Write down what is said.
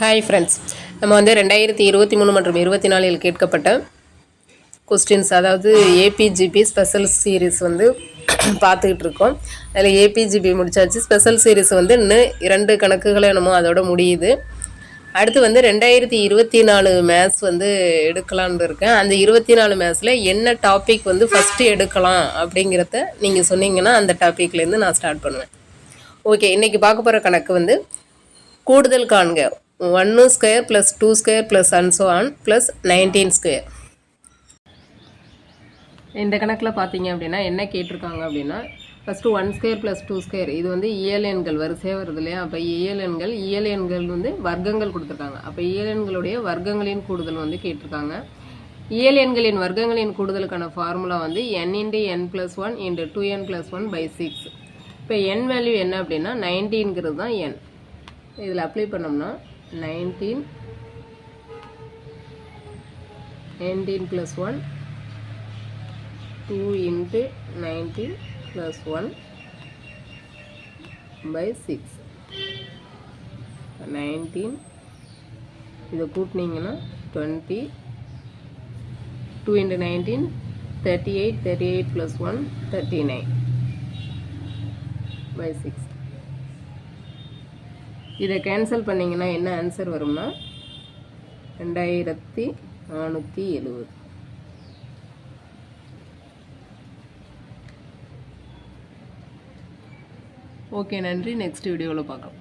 Hi friends நம்ம வந்து ரெண்டாயிரத்தி இருபத்தி மூணு மற்றும் இருபத்தி நாலில் கேட்கப்பட்ட கொஸ்டின்ஸ் அதாவது ஏபிஜிபி ஸ்பெஷல் சீரிஸ் வந்து பார்த்துக்கிட்டு இருக்கோம். அதில் ஏபிஜிபி முடிச்சாச்சு. ஸ்பெஷல் சீரிஸ் வந்து இன்னும் இரண்டு கணக்குகளை என்னமோ அதோட முடியுது. அடுத்து வந்து ரெண்டாயிரத்தி இருபத்தி நாலு மேத்ஸ் வந்து எடுக்கலான்னு இருக்கேன். அந்த இருபத்தி நாலு மேத்ஸில் என்ன டாபிக் வந்து ஃபஸ்ட்டு எடுக்கலாம் அப்படிங்கிறத நீங்கள் சொன்னீங்கன்னா அந்த டாப்பிக்லேருந்து நான் ஸ்டார்ட் பண்ணுவேன். ஓகே இன்றைக்கி பார்க்க போகிற கணக்கு வந்து கூடுதல் காண்க. ஒன்று square plus two square plus and so on plus nineteen square. இந்த கணக்கில் பார்த்தீங்க அப்படின்னா என்ன கேட்டிருக்காங்க அப்படின்னா first one square plus two square இது வந்து இயல் எண்கள் வரிசையாக வருது இல்லையா? அப்போ இயல் எண்கள் இயல் எண்கள் வந்து வர்க்கங்கள் கொடுத்துருக்காங்க. அப்போ இயல் எண்களுடைய வர்க்கங்களின் கூடுதல் வந்து கேட்டிருக்காங்க. இயல் எண்களின் வர்க்கங்களின் கூடுதலுக்கான ஃபார்முலா வந்து n into n plus one into two n plus one by six இப்போ என் வேல்யூ என்ன அப்படின்னா நைன்டீன்கிறது தான் என் இதில் அப்ளை பண்ணோம்னா nineteen nineteen plus one two into nineteen plus one by six nineteen இதை கூட்டினீங்கன்னா twenty two into nineteen thirty eight thirty eight plus one thirty nine by six இதை cancel பண்ணிங்கன்னா என்ன ஆன்சர் வரும்னா ரெண்டாயிரத்தி நானூற்றி எழுபது ஓகே நன்றி. நெக்ஸ்ட் வீடியோவில் பார்க்கலாம்.